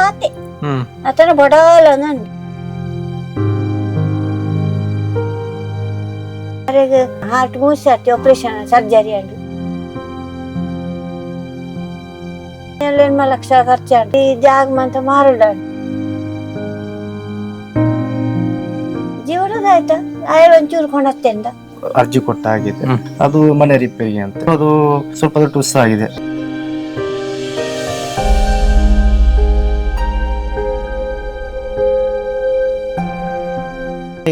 ಆತೆ ಹ್ಮ್ అతను బొడాలనండి heart మూసేటి operation surgery అండి ఎనభై లక్షల ఖర్చు అండి ఈ జాగమంతా మారుడండి ಜೀವನದ ಆಯ್ತಾ ಆಯ್ ಒಂಚೂರು ಕೊಣತ್ತೆಂದ ಅರ್ಜಿ ಕೊಟ್ಟಾಗಿದೆ ಹ್ಮ್. ಅದು ಮನೆ ರಿಪೇರಿ ಅಂತ ಅದು ಸ್ವಲ್ಪ ಟುಸ್ ಆಗಿದೆ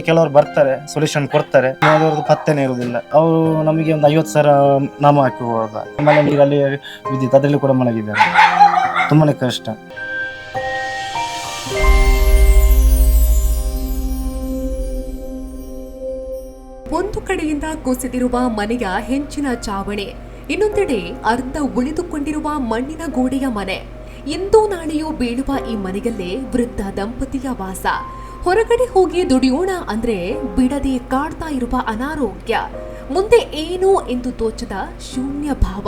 ಕೆಲವರು ಬರ್ತಾರೆ ಸೊಲ್ಯೂಷನ್ ಕೊಡ್ತಾರೆ. ಅದರದ್ದು ಪತ್ತೆನೇ ಇರುವುದಿಲ್ಲ. ಅವರು ನಮಗೆ ಒಂದು ಐವತ್ತು ಸಾವಿರ ನಾಮ ಹಾಕಿ ಮನೆ ನೀರಲ್ಲಿ ವಿದ್ಯುತ್, ಅದರಲ್ಲಿ ಕೂಡ ಮಲಗಿದ್ದಾರೆ. ತುಂಬಾನೇ ಕಷ್ಟ. ಒಂದು ಕಡೆಯಿಂದ ಕುಸಿದಿರುವ ಮನೆಯ ಹೆಂಚಿನ ಚಾವಣಿ, ಇನ್ನೊಂದೆಡೆ ಅರ್ಧ ಉಳಿದುಕೊಂಡಿರುವ ಮಣ್ಣಿನ ಗೋಡೆಯ ಮನೆ. ಇಂದು ನಾಳೆಯೂ ಬೀಳುವ ಈ ಮನೆಯಲ್ಲೇ ವೃದ್ಧ ದಂಪತಿಯ ವಾಸ. ಹೊರಗಡೆ ಹೋಗಿ ದುಡಿಯೋಣ ಅಂದ್ರೆ ಬಿಡದೆ ಕಾಡ್ತಾ ಇರುವ ಅನಾರೋಗ್ಯ. ಮುಂದೆ ಏನು ಎಂದು ತೋಚದ ಶೂನ್ಯ ಭಾವ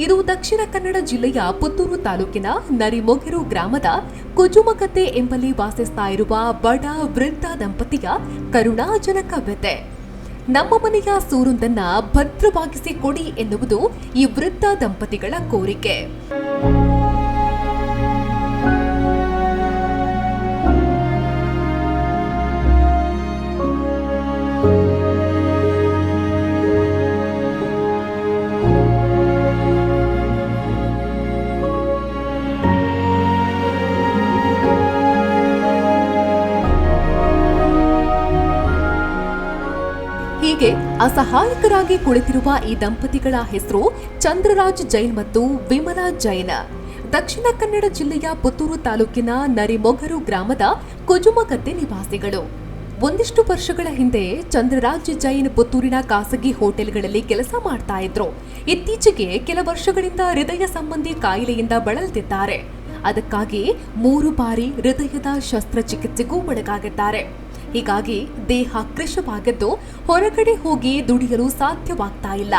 ಇದು ದಕ್ಷಿಣ ಕನ್ನಡ ಜಿಲ್ಲೆಯ ಪುತ್ತೂರು ತಾಲೂಕಿನ ನರಿಮೊಗೆರು ಗ್ರಾಮದ ಕುಜುಮಕತೆ ಎಂಬಲ್ಲಿ ವಾಸಿಸ್ತಾ ಇರುವ ಬಡ ವೃದ್ಧ ದಂಪತಿಯ ಕರುಣಾಜನಕ ವ್ಯತೆ ನಮ್ಮ ಮನೆಯ ಸೂರೊಂದನ್ನ ಭದ್ರವಾಗಿಸಿ ಕೊಡಿ ಎನ್ನುವುದು ಈ ವೃದ್ಧ ದಂಪತಿಗಳ ಕೋರಿಕೆ. ಅಸಹಾಯಕರಾಗಿ ಕುಳಿತಿರುವ ಈ ದಂಪತಿಗಳ ಹೆಸರು ಚಂದ್ರರಾಜ್ ಜೈನ್ ಮತ್ತು ವಿಮಲಾ ಜೈನ್. ದಕ್ಷಿಣ ಕನ್ನಡ ಜಿಲ್ಲೆಯ ಪುತ್ತೂರು ತಾಲೂಕಿನ ನರಿಮೊಗರು ಗ್ರಾಮದ ಕುಜುಮಗದ್ದೆ ನಿವಾಸಿಗಳು. ಒಂದಿಷ್ಟು ವರ್ಷಗಳ ಹಿಂದೆ ಚಂದ್ರರಾಜ್ ಜೈನ್ ಪುತ್ತೂರಿನ ಖಾಸಗಿ ಹೋಟೆಲ್ಗಳಲ್ಲಿ ಕೆಲಸ ಮಾಡ್ತಾ ಇದ್ರು. ಇತ್ತೀಚೆಗೆ ಕೆಲ ವರ್ಷಗಳಿಂದ ಹೃದಯ ಸಂಬಂಧಿ ಕಾಯಿಲೆಯಿಂದ ಬಳಲ್ತಿದ್ದಾರೆ ಅದಕ್ಕಾಗಿ ಮೂರು ಬಾರಿ ಹೃದಯದ ಶಸ್ತ್ರಚಿಕಿತ್ಸೆಗೂ ಒಳಗಾಗಿದ್ದಾರೆ. ಹೀಗಾಗಿ ದೇಹ ಕೃಶವಾಗಿದ್ದು ಹೊರಗಡೆ ಹೋಗಿ ದುಡಿಯಲು ಸಾಧ್ಯವಾಗ್ತಾ ಇಲ್ಲ.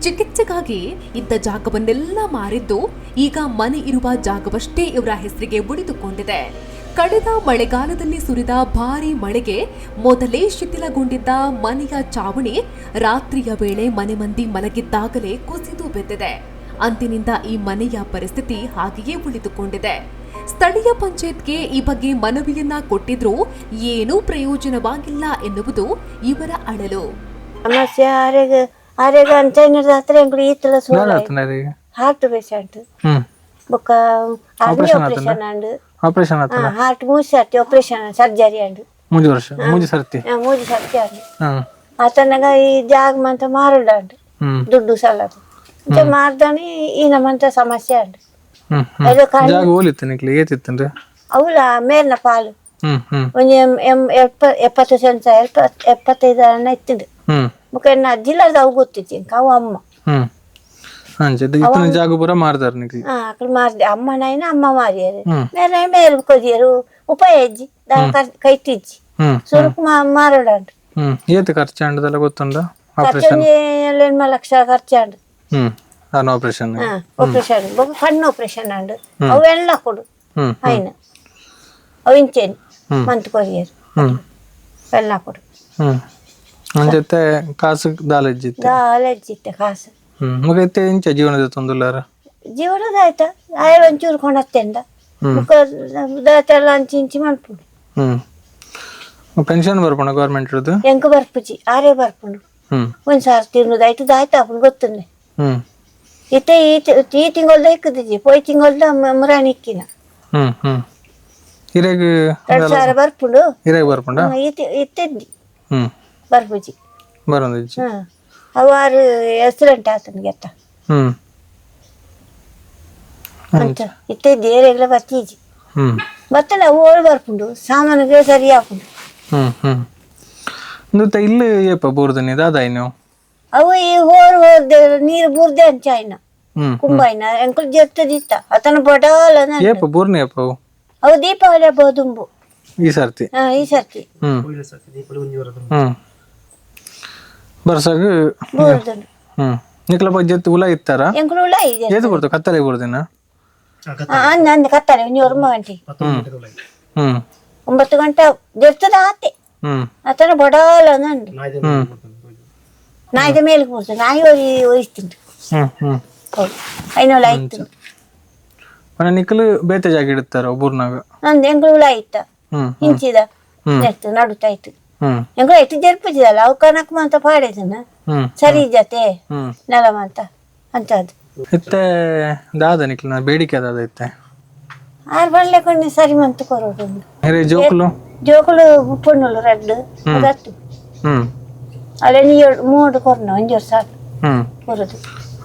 ಚಿಕಿತ್ಸೆಗಾಗಿ ಇದ್ದ ಜಾಗವನ್ನೆಲ್ಲ ಮಾರಿದ್ದು ಈಗ ಮನೆ ಇರುವ ಜಾಗವಷ್ಟೇ ಇವರ ಹೆಸರಿಗೆ ಉಳಿದುಕೊಂಡಿದೆ. ಕಳೆದ ಮಳೆಗಾಲದಲ್ಲಿ ಸುರಿದ ಭಾರಿ ಮಳೆಗೆ ಮೊದಲೇ ಶಿಥಿಲಗೊಂಡಿದ್ದ ಮನೆಯ ಚಾವಣಿ ರಾತ್ರಿಯ ವೇಳೆ ಮನೆ ಮಂದಿ ಮಲಗಿದ್ದಾಗಲೇ ಕುಸಿದು ಬಿದ್ದಿದೆ. ಅಂದಿನಿಂದ ಈ ಮನೆಯ ಪರಿಸ್ಥಿತಿ ಹಾಗೆಯೇ ಉಳಿದುಕೊಂಡಿದೆ. ಸ್ಥಳೀಯ ಪಂಚಾಯತ್ಗೆ ಈ ಬಗ್ಗೆ ಮನವಿಯನ್ನ ಕೊಟ್ಟಿದ್ರೂ ಏನೂ ಪ್ರಯೋಜನವಾಗಿಲ್ಲ ಎನ್ನುವುದು ಇವರ ಅಳಲು. ಸಮಸ್ಯೆ ಆರೋಗ್ಯ ಆರೋಗ್ಯ ಅಂತ ಏನಿದ್ರೆ ಹತ್ರ ಹೆಂಗ್ಳು ಈ ತರ ಸುಳ್ಳು ಹಾರ್ಟ್ ಪೇಷಂಟ್ ಬೊಕ್ಕ ಆಪರೇಷನ್ ಅಂಡ್ ಆಪರೇಷನ್ ಹಾರ್ಟ್ ಮೂಜಿ ಸರ್ತಿ ಆಪರೇಷನ್ ಸರ್ಜರಿ ಅಂಡ್ ಮೂಜಿ ವರ್ಷ ಮೂಜಿ ಸರ್ತಿ? ಮೂಜಿ ಸರ್ತಿ ಅಂಡ್ ಆತನಾಗ ಈ ಜಾಗ ಮಂತ ಮಾರುಡ ಅಂಡ್ ದುಡ್ಡು ಸಾಲದು ಮಾರ್ದಾನೆ ಈ ನಮ್ಮಂತ ಸಮಸ್ಯೆ ಅಂಡ್ ಹ್ಮ್ ಹ್ಮ್ ಅದು ಕಾರಣ ಜಾಗ ಹೋಲಿತ್ತು ನಿಕ್ಲಿ ಏತಿತ್ತನ್ರಿ ಅವಳ ಮೇಲಿನ ಪಾಲು ಹ್ಮ್ ಹ್ಮ್ ಒಂಜಿ ಎಂ ಎಂ ಎಪ್ಪ ಎಪ್ಪತ್ತು ಸೆನ್ಸ ಎಪ್ಪ ಎಪ್ಪತ್ತೈದು ಅನ್ನ ಇತ್ತಿಂದು ಹ್ಮ್ ಮುಖ ನಾ ಜಿಲ್ಲಾದ ಅವು ಗೊತ್ತಿತ್ತು ಇಂಕ ಅವು ಅಮ್ಮ ಹ್ಮ್ ಅಂಚೆ ಇತ್ತನ ಜಾಗ ಪೂರ ಮಾರ್ದಾರ ನಿಕ್ಲಿ ఆ, అక్కడ మారి అమ్మ నాయన అమ్మ మారారు ಹ್ಮ್ నేను మేలు కొద్దిరు ఉపయోగించి దాని కైటిచ్చి ಹ್ಮ್ సురుకు మా మారడండి ಹ್ಮ್ ಏತ್ ಖರ್ಚು ಅಂಡದೆಲ್ಲ ಗೊತ್ತುಂಡ ఖర్చు ಆಪರೇಷನ್ ఎనభై లక్షల കണ്ണ് ഓപ്പറേഷൻ ഓപ്പറേഷൻ കണ്ണ് ഓപ്പറേഷൻ ഉണ്ട് അവ് എല്ലാം കൊടു അതിന് അവ് ഇഞ്ചേന് ಮಂತ್ ಕೊರಿಯರ್. ಬೆಲ್ಲ ಕೊಡು. ನನ್ನ ಜೊತೆ ಕಾಸು ದಾಲಜ್ಜಿತ್ತೆ ದಾಲಜ್ಜಿತ್ತೆ ಕಾಸು. ಮುಗೈತೆ ಇಂಚ ಜೀವನದ ತೊಂದಲಾರ? ಜೀವನದ ಆಯ್ತ? ಆಯ ಒಂಚೂರು ಕೊಣತ್ತೆಂದ ಮುಖದಲ್ಲ ಅಂಚಿ ಇಂಚಿ ಮಲ್ಪುಡು ಪೆನ್ಷನ್ ಬರ್ಪಣ ಗೌರ್ಮೆಂಟ್ ಎಂಕ ಬರ್ಪುಜಿ? ಆರೇ ಬರ್ಪುಂಡು ಒಂದ್ ಸಾರ್ ತಿನ್ನುದಾಯ್ತು ದಾಯ್ತಾ ಗೊತ್ತನ್ನೇ ಹ್ಮ್. ಇತ್ತೆ ಈ ತಿ- ಈ ತಿಂಗಳ್ದ ಇಕ್ಕದಿಜಿ ಪೋಯ್ ತಿಂಗಳ್ದ ಮುರಾಣಿಕ್ಕಿನ ಹ್ಮ್ ಹ್ಮ್. ಹಿರೇಗ ಎರಡು ಸಾವಿರ ಬರ್ಪುಂಡು. ಹಿರೇಗ ಬರ್ಪಂಡ? ಹ್ಮ್, ಇತ್ತಿ ಇತ್ತಿದ್ದಿ ಹ್ಮ್. ಬರ್ಪುಜಿ. ಬರೋದಿಜ್ಜಿ ಹ್ಮ್. ಅವಾರು ಹೆಸರಂಟ ಆತನಿಗೆ ಅತ್ತ. ಹ್ಮ್. ಅಂತ. ಇತ್ತಿದ್ದಿ ಏರೆಗ್ಲ ಬರ್ತೀಜಿ ಹ್ಮ್. ಬತ್ತಲ್ಲ ಓಳ್ ಬರ್ಪುಂಡು. ಸಾಮಾನಿಗೆ ಸರಿ ಹಾಕೊಂಡು ಹ್ಮ್ ಹ್ಮ್. ಇಂದುತ್ತ ಇಲ್ಲಿ ಏಪ ಬೋರ್ದನಿ ದಾದಾಯಿ ನೀವು? ಅವು ಈ ಹೋರ್ ಹೋದೆ ನೀರು ಬುರ್ದೆ ಅಂಚಾಯ್ನ ಹ್ಮ್ ಕುಂಬಾಯ್ನ ಎಂಕಲ್ ಜೊತ್ತದಿತ್ತ ಅತನ ಬಡಾಲ ನಾನು ಏಪ ಬೋರ್ನಿ ಏಪ ಅವು? ದೀಪಾವಳಿ ಹಬ್ಬ ದುಂಬು ಈ ಸರ್ತಿ? ಹಾ ಈ ಸರ್ತಿ. ಹ್ಮ್. ಹ್ಮ್. ಬರ್ಸಾಗ ಬೂರ್ದನು ಹ್ಮ್. ಉಲ ಇತ್ತಾರ? ಎಂಕಲು ಉಳ ಇದೆ. ಏದು ಬರ್ತು ಕತ್ತಲೆ ಬರ್ದಿನ? ನಂದು ಕತ್ತಾರೆ ಒಂಜಿ ಒರ್ಮ ಗಂಟೆ ಹ್ಮ್. ಒಂಬತ್ತು ಗಂಟೆ ಜರ್ತದ ಆತೆ. ಹ್ಮ್. ಅತನ ಬಡಾಲ ನಾಯಿದ ಮೇಲೆ ಕೂರ್ತು ನಾಯಿ ಒರಿ ಒಯ್ತೀನಿ ಹ್ಮ್ ಹ್ಮ್. ಹೌದು. ಐನೂಲ ಆಯ್ತು. ಮನೆ ನಿಕ್ಕಲು ಬೇತೆ ಜಾಗ ಇಡುತ್ತಾರೆ ಒಬ್ಬರ್ನಾಗ? ನಂದು ಎಂಗಳು ಆಯ್ತ. ಹ್ಮ್ ಹಿಂಚಿದ. ನೆಟ್ಟು ನಡುತ್ತಾಯ್ತು ಹ್ಮ್. ಎಂಗಳು ಆಯ್ತು? ಜರ್ಪುಜಿದಲ್ಲ ಅವು ಕನಕ ಅಂತ ಪಾಡಿದನ ಹ್ಮ್ ಸರಿ ಜತೆ ಹ್ಮ್. ನೆಲಮ ಅಂತ ಅಂತದ್ದು. ಇತ್ತೆ ದಾದ ನಿಕ್ಲ ಬೇಡಿಕೆ ಅದಾದ ಇತ್ತೆ. ಆರು ಬಳ್ಳೆ ಕೊಂಡು ಸರಿ ಮಂತು ಬೇರೆ ಜೋಕುಲು? ಜೋಕುಲು ಪೊಣ್ಣುಲು ರಡ್ಡು ಅದತ್ತು ಹ್ಮ್. ಒಂಜೋರು ಸಾಕು. ಹ್ಮ್. ಕೊರೋದು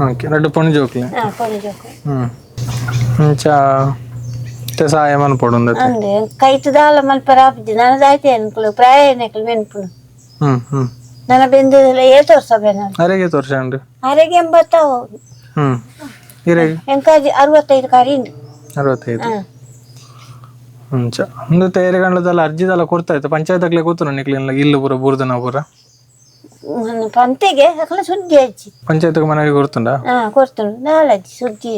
ಓಕೆ ಎರಡು ಪೊಣಿ ಜೋಕ್ಲೆ? ಹಾ ಕೊನೆ ಜೋಕು. ಹ್ಮ್. ಇಂಚ ಇತ್ತೆ ಸಹಾಯ ಮನ್ಪೊಡು ಅಂದೆ ಕೈತು ದಾಲ ಮಲ್ಪರ ಆಪಿದ್ದೆ ನನದಾಯ್ತೆ ಅನ್ಕುಲು ಪ್ರಾಯ ನೆಕ್ಲು ನೆನ್ಪುಳು ಹ್ಮ್ ಹ್ಮ್. ನನ್ನ ಬೆಂದಿಲ್ಲ ಏ ತೋರ್ಸಬೆ ನಾನು. ಅರೆಗೆ ತೋರ್ಸಂಡು ಆರೆಗೆ ಎಂಬತ್ತಾವ ಹ್ಮ್. ಇರೆಗೆ ಎಂಕಾಜಿ ಅರವತ್ತೈದು ಕಾರಿಂದು ಅರವತ್ತೈದು? ಹಾ. ಚ ಒಂದು ತಯಾರಿ ಗಂಡದಲ್ಲ ಅರ್ಜಿದೆಲ್ಲ ಕೊಡ್ತಾ ಇತ್ತು. ಪಂಚಾಯತ್ಗೆ ಕೂತು ನಿಕ್ಲಿಲ್ಲ ಇಲ್ಲು ಪೂರ ಬೂರ್ದನ ಪೂರ. ನನ್ನ అక్కడ ಅಕಲ ಸುದ್ದಿ ಹಚ್ಚಿ మనకి ಮನೆಗೆ గుర్తుండు ಹಾ శుద్ధి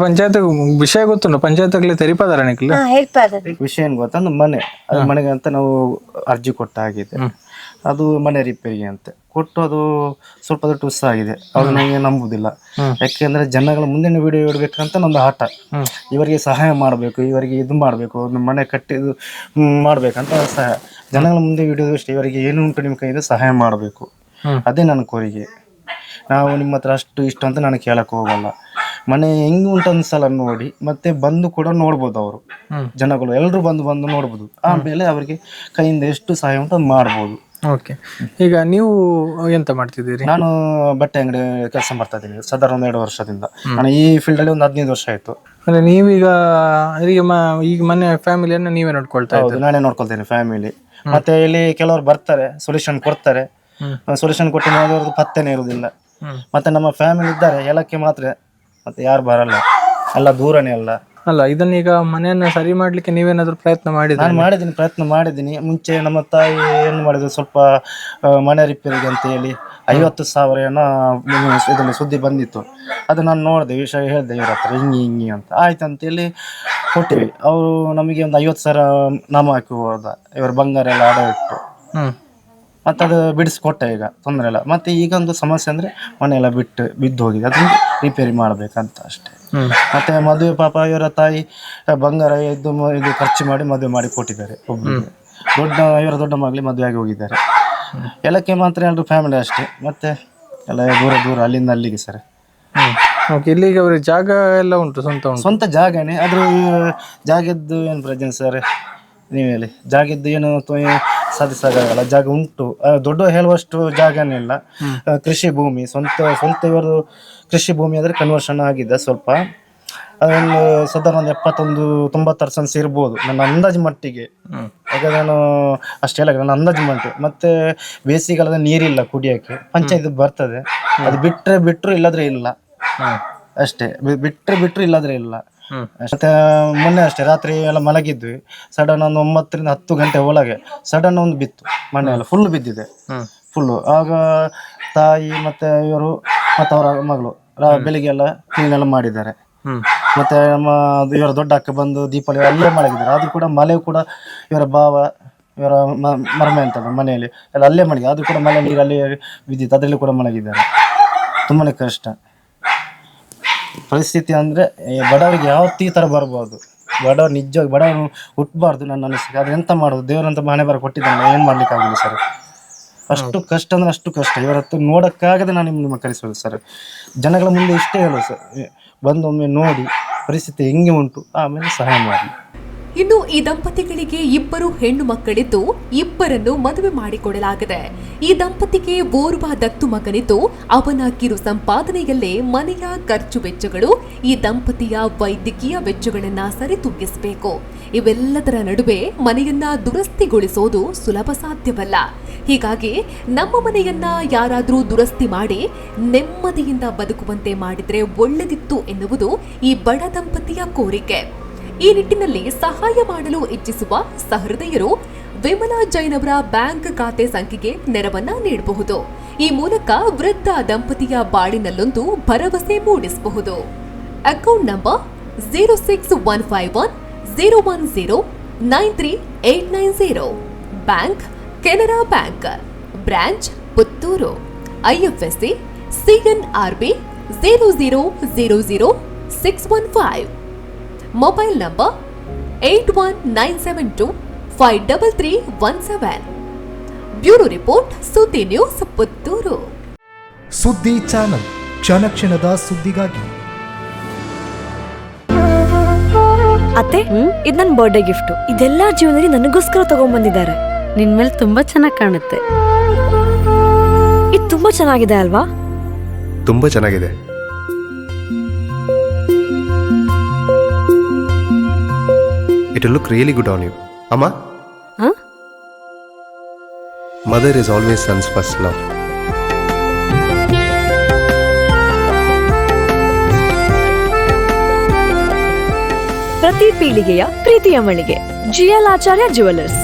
ಪಂಚಾಯತ್ ವಿಷಯ ಗೊತ್ತುಂಡು? ಪಂಚಾಯತ್ಗೆ ತೆರಿಪದಾರ ನಿಕ್ಲಿ ವಿಷಯ ಏನ್ ಗೊತ್ತಾ ಮನೆ. ಅದು ಮನೆಗೆ ಅಂತ ನಾವು ಅರ್ಜಿ ಕೊಟ್ಟ ಆಗಿದೆ ಅದು ಮನೆ ರಿಪೇರಿಗೆ ಅಂತ. ಕೊಟ್ಟು ಅದು ಸ್ವಲ್ಪ ದೊಡ್ಡ ಉತ್ಸಾಹ ಆಗಿದೆ. ಅವ್ರು ನನಗೆ ನಂಬುದಿಲ್ಲ. ಯಾಕೆಂದ್ರೆ ಜನಗಳ ಮುಂದಿನ ವಿಡಿಯೋ ಇಡ್ಬೇಕಂತ ನಮ್ದು ಆಟ. ಇವರಿಗೆ ಸಹಾಯ ಮಾಡಬೇಕು ಇವರಿಗೆ ಇದು ಮಾಡಬೇಕು ಮನೆ ಕಟ್ಟಿದ್ದು ಮಾಡಬೇಕಂತ ಸಹಾಯ. ಜನಗಳ ಮುಂದೆ ವಿಡಿಯೋ ಅಷ್ಟೇ ಇವರಿಗೆ ಏನು ಉಂಟು ನಿಮ್ಮ ಕೈಯಿಂದ ಸಹಾಯ ಮಾಡಬೇಕು. ಅದೇ ನನ್ನ ಕೋರಿಕೆ. ನಾವು ನಿಮ್ಮ ಹತ್ರ ಅಷ್ಟು ಇಷ್ಟು ಅಂತ ನಾನು ಕೇಳಕ್ ಹೋಗಲ್ಲ. ಮನೆ ಹೆಂಗ್ ಉಂಟು ಸಲ ನೋಡಿ ಮತ್ತೆ ಬಂದು ಕೂಡ ನೋಡ್ಬೋದು ಅವರು. ಜನಗಳು ಎಲ್ಲರೂ ಬಂದು ಬಂದು ನೋಡ್ಬೋದು. ಆಮೇಲೆ ಅವರಿಗೆ ಕೈಯಿಂದ ಎಷ್ಟು ಸಹಾಯ ಉಂಟು ಅದು ಮಾಡ್ಬೋದು. ಓಕೆ. ಈಗ ನೀವು ಎಂತ ಮಾಡ್ತಿದ್ದೀರಿ? ನಾನು ಬಟ್ಟೆ ಅಂಗಡಿ ಕೆಲಸ ಮಾಡ್ತಾ ಇದ್ದೀನಿ ಸಾಧಾರಣ ಒಂದು ಎರಡು ವರ್ಷದಿಂದ. ನಾನು ಈ ಫೀಲ್ಡ್ ಅಲ್ಲಿ ಒಂದು ಹದಿನೈದು ವರ್ಷ ಆಯ್ತು. ಅಂದ್ರೆ ನೀವೀಗ ಈಗ ಮ- ಈಗ ಮನೆ ಫ್ಯಾಮಿಲಿಯನ್ನ ನೀವೇ ನೋಡ್ಕೊಳ್ತಾ ಹೌದು ನಾನೇ ನೋಡ್ಕೊಳ್ತೇನೆ ಫ್ಯಾಮಿಲಿ. ಮತ್ತೆ ಇಲ್ಲಿ ಕೆಲವರು ಬರ್ತಾರೆ ಸೊಲ್ಯೂಷನ್ ಕೊಡ್ತಾರೆ. ಸೊಲ್ಯೂಷನ್ ಕೊಟ್ಟು ಅವ್ರದ್ದು ಪತ್ತೆನೇ ಇರುವುದಿಲ್ಲ ಹ್ಮ್. ಮತ್ತೆ ನಮ್ಮ ಫ್ಯಾಮಿಲಿ ಇದ್ದಾರೆ ಎಲ್ಲಕ್ಕೆ ಮಾತ್ರ. ಮತ್ತೆ ಯಾರು ಬರಲ್ಲ. ಎಲ್ಲ ದೂರನೇ ಅಲ್ಲ. ಅಲ್ಲ ಇದನ್ನೀಗ ಮನೆಯನ್ನ ಸರಿ ಮಾಡ್ಲಿಕ್ಕೆ ನೀವೇನಾದ್ರೂ ಪ್ರಯತ್ನ ಮಾಡಿದ್ರೆ? ನಾನು ಮಾಡಿದ್ದೀನಿ ಪ್ರಯತ್ನ ಮಾಡಿದ್ದೀನಿ. ಮುಂಚೆ ನಮ್ಮ ತಾಯಿ ಏನು ಮಾಡಿದ್ರು ಸ್ವಲ್ಪ ಆ, ಮನೆ ರಿಪೇರಿಗೆ ಅಂತ ಹೇಳಿ ಐವತ್ತು ಸಾವಿರ ಏನೋ ಇದನ್ನು ಸುದ್ದಿ ಬಂದಿತ್ತು. ಅದು ನಾನು ನೋಡಿದೆ ವಿಷಯ ಹೇಳಿದೆ ಇವ್ರ ಹತ್ರ ಹಿಂಗೆ ಹಿಂಗೆ ಅಂತ. ಆಯ್ತು ಅಂತೇಳಿ ಕೊಟ್ಟಿವಿ. ಅವರು ನಮಗೆ ಒಂದು ಐವತ್ತು ಸಾವಿರ ನಾಮ ಹಾಕಿ ಹೋದ. ಇವರು ಬಂಗಾರ ಎಲ್ಲ ಅಡ ಇಟ್ಟು ಹ್ಮ್. ಮತ್ತೆ ಅದು ಬಿಡಿಸ್ಕೊಟ್ಟೆ ಈಗ ತೊಂದರೆ ಇಲ್ಲ. ಮತ್ತೆ ಈಗ ಒಂದು ಸಮಸ್ಯೆ ಅಂದರೆ ಮನೆಯೆಲ್ಲ ಎಲ್ಲ ಬಿಟ್ಟು ಬಿದ್ದು ಹೋಗಿದೆ. ಅದನ್ನು ರಿಪೇರಿ ಮಾಡಬೇಕಂತ ಅಷ್ಟೇ. ಮತ್ತೆ ಮದುವೆ ಪಾಪ ಇವರ ತಾಯಿ ಬಂಗಾರ ಇದು ಮ- ಇದು ಖರ್ಚು ಮಾಡಿ ಮದುವೆ ಮಾಡಿ ಕೊಟ್ಟಿದ್ದಾರೆ ಒಬ್ಬರಿಗೆ ದೊಡ್ಡ ಇವರ ದೊಡ್ಡ ಮಗಳಿಗೆ ಮದುವೆ ಆಗಿ ಹೋಗಿದ್ದಾರೆ. ಎಲ್ಲಕ್ಕೆ ಮಾತ್ರ ಎಲ್ಲರೂ ಫ್ಯಾಮಿಲಿ ಅಷ್ಟೇ. ಮತ್ತೆ ಎಲ್ಲ ದೂರ ದೂರ ಅಲ್ಲಿಂದ ಅಲ್ಲಿಗೆ ಸರ್. ಇಲ್ಲಿಗೆ ಓಕೆ ಇಲ್ಲಿಗೆ ಅವ್ರಿಗೆ ಜಾಗ ಎಲ್ಲ ಉಂಟು ಸ್ವಂತ ಉಂಟು? ಸ್ವಂತ ಜಾಗನೇ ಆದ್ರೂ ಜಾಗದ್ದು ಏನು ಪ್ರಜೆ ಸರ್? ನೀವು ಹೇಳಿ. ಜಾಗದ್ದು ಏನು ತೊ- ಸಾಧಿಸಕ್ಕಾಗಲ್ಲ ಜಾಗ ಉಂಟು. ಆ, ದೊಡ್ಡ ಹೇಳುವಷ್ಟು ಜಾಗನೇ ಇಲ್ಲ ಆ, ಕೃಷಿ ಭೂಮಿ ಸ್ವಂತ ಸ್ವಂತ ಇವರು ಕೃಷಿ ಭೂಮಿ ಆದರೆ ಕನ್ವರ್ಷನ್ ಆಗಿದೆ ಸ್ವಲ್ಪ. ಅದೊಂದು ಸಾಧಾರಣ ಒಂದು ಎಪ್ಪತ್ತೊಂದು ತೊಂಬತ್ತು ಪರ್ಸೆಂಟ್ಸ್ ಇರ್ಬೋದು ನನ್ನ ಅಂದಾಜು ಮಟ್ಟಿಗೆ. ಯಾಕಂದ್ರೆ ನಾನು ಅಷ್ಟೇ ಇಲ್ಲ ನನ್ನ ಅಂದಾಜು ಮಟ್ಟ ಮತ್ತೆ ಬೇಸಿಗೆಗಾಲದ ನೀರಿಲ್ಲ ಕುಡಿಯೋಕ್ಕೆ ಪಂಚಾಯತ್ ಬರ್ತದೆ. ಅದು ಬಿಟ್ಟರೆ ಬಿಟ್ಟರು ಇಲ್ಲದ್ರೆ ಇಲ್ಲ. ಅಷ್ಟೇ ಬಿಟ್ಟರೆ ಬಿಟ್ರೆ ಇಲ್ಲದ್ರೆ ಇಲ್ಲಾದ್ರೆ ಇಲ್ಲ. ಮತ್ತೆ ಮೊನ್ನೆ ಅಷ್ಟೇ ರಾತ್ರಿ ಎಲ್ಲ ಮಲಗಿದ್ವಿ. ಸಡನ್ ಒಂದು ಒಂಬತ್ತರಿಂದ ಹತ್ತು ಗಂಟೆ ಒಳಗೆ ಸಡನ್ ಒಂದು ಬಿತ್ತು ಮನೆ ಎಲ್ಲ ಫುಲ್ ಬಿದ್ದಿದೆ. ಫುಲ್ಲು ಆಗ ತಾಯಿ ಮತ್ತೆ ಇವರು ಮತ್ತೆ ಅವರ ಮಗಳು ರಾ- ಬೆಳಿಗ್ಗೆ ಎಲ್ಲ ಕ್ಲೀನ್ ಎಲ್ಲ ಮಾಡಿದ್ದಾರೆ. ಹ್ಮ್. ಮತ್ತೆ ನಮ್ಮ ಅದು ಇವರ ದೊಡ್ಡ ಅಕ್ಕ ಬಂದು ದೀಪಾವಳಿ ಅಲ್ಲೇ ಮಲಗಿದ್ದಾರೆ. ಆದ್ರೂ ಕೂಡ ಮಳೆ ಕೂಡ ಇವರ ಭಾವ ಇವರ ಮ- ಮರ್ಮೆ ಅಂತ ಮನೆಯಲ್ಲಿ. ಎಲ್ಲ ಅಲ್ಲೇ ಮಳಗಿದೆ ಆದ್ರೂ ಕೂಡ ಮಳೆ ನೀರಲ್ಲಿ ಅಲ್ಲೇ ಬಿದ್ದಿತ್ತು ಅದರಲ್ಲಿ ಕೂಡ ಮಲಗಿದ್ದಾರೆ. ತುಂಬಾನೇ ಕಷ್ಟ. ಪರಿಸ್ಥಿತಿ ಅಂದ್ರೆ ಬಡವರಿಗೆ ಯಾವತ್ತೂ ಈ ತರ ಬರ್ಬೋದು? ಬಡವರು ನಿಜವಾಗಿ, ಬಡವರು ಹುಟ್ಟಬಾರ್ದು ನನ್ನ ಅನಿಸಿಕೆ. ಆದರೆ ಎಂತ ಮಾಡೋದು? ದೇವರಂತ ಮನೆ ಬರ ಕೊಟ್ಟಿದ್ದಾನೆ, ಏನು ಮಾಡ್ಲಿಕ್ಕೆ ಆಗುದಿಲ್ಲ ಸರ್? ಅಷ್ಟು ಕಷ್ಟ ಅಂದ್ರೆ ಅಷ್ಟು ಕಷ್ಟ. ಇವರತ್ತು ನೋಡೋಕ್ಕಾಗದೆ ನಾನು ನಿಮ್ಮ ನಿಮ್ಮ ಕರೆಸೋದು ಸರ್. ಜನಗಳ ಮುಂದೆ ಇಷ್ಟೇ ಹೇಳೋದು ಸರ್. ಬಂದೊಮ್ಮೆ ನೋಡಿ, ಪರಿಸ್ಥಿತಿ ಹೆಂಗೆ ಉಂಟು, ಆಮೇಲೆ ಸಹಾಯ ಮಾಡಿ. ಇನ್ನು ಈ ದಂಪತಿಗಳಿಗೆ ಇಬ್ಬರು ಹೆಣ್ಣು ಮಕ್ಕಳಿದ್ದು ಇಬ್ಬರನ್ನು ಮದುವೆ ಮಾಡಿಕೊಡಲಾಗಿದೆ. ಈ ದಂಪತಿಗೆ ಓರ್ವ ದತ್ತು ಮಗನಿದ್ದು ಅವನ ಕಿರು ಸಂಪಾದನೆಯಲ್ಲೇ ಮನೆಯ ಖರ್ಚು ವೆಚ್ಚಗಳು, ಈ ದಂಪತಿಯ ವೈದ್ಯಕೀಯ ವೆಚ್ಚಗಳನ್ನ ಸರಿತೂಗಿಸಬೇಕು. ಇವೆಲ್ಲದರ ನಡುವೆ ಮನೆಯನ್ನ ದುರಸ್ತಿಗೊಳಿಸೋದು ಸುಲಭ ಸಾಧ್ಯವಲ್ಲ. ಹೀಗಾಗಿ ನಮ್ಮ ಮನೆಯನ್ನ ಯಾರಾದರೂ ದುರಸ್ತಿ ಮಾಡಿ ನೆಮ್ಮದಿಯಿಂದ ಬದುಕುವಂತೆ ಮಾಡಿದ್ರೆ ಒಳ್ಳೆದಿತ್ತು ಎನ್ನುವುದು ಈ ಬಡ ದಂಪತಿಯ ಕೋರಿಕೆ. ಈ ನಿಟ್ಟಿನಲ್ಲಿ ಸಹಾಯ ಮಾಡಲು ಇಚ್ಛಿಸುವ ಸಹೃದಯರು ವಿಮಲಾ ಜೈನ್ ಅವರ ಬ್ಯಾಂಕ್ ಖಾತೆ ಸಂಖ್ಯೆಗೆ ನೆರವನ್ನ ನೀಡಬಹುದು. ಈ ಮೂಲಕ ವೃದ್ಧ ದಂಪತಿಯ ಬಾಳಿನಲ್ಲೊಂದು ಭರವಸೆ ಮೂಡಿಸಬಹುದು. Account number zero six one five one zero one zero, nine three eight nine zero. Bank Canara bank, branch Puttur. IFSC CNRB zero zero zero zero six one five. Mobile number eight one nine seven two five double three one seven bureau report Suddi news Puttur. Suddi channel ಕ್ಷಣ ಕ್ಷಣದ ಸುದ್ದಿಗಾಗಿ. ಅತ್ತೆ ಇದು ನನ್ನ birthday gift ಇದೆಲ್ಲ ಜೀವನದಲ್ಲಿ ನನಗೋಸ್ಕರ ತಗೊಂಡ್ಬಂದಿದ್ದಾರೆ ನಿನ್ ಮೇಲೆ ತುಂಬಾ ಚೆನ್ನಾಗಿ ಕಾಣುತ್ತೆ. ಇದು ತುಂಬಾ ಚೆನ್ನಾಗಿದೆ ಅಲ್ವಾ? ತುಂಬಾ ಚೆನ್ನಾಗಿದೆ. It look really good on you ಅಮ್ಮ Huh? Mother is always son's first love ಪ್ರತಿ ಪೀಳಿಗೆಯ ಪ್ರೀತಿಯ ಮಳಿಗೆ. ಜಿಎಲ್ ಆಚಾರ್ಯ ಜುವೆಲ್ಲರ್ಸ್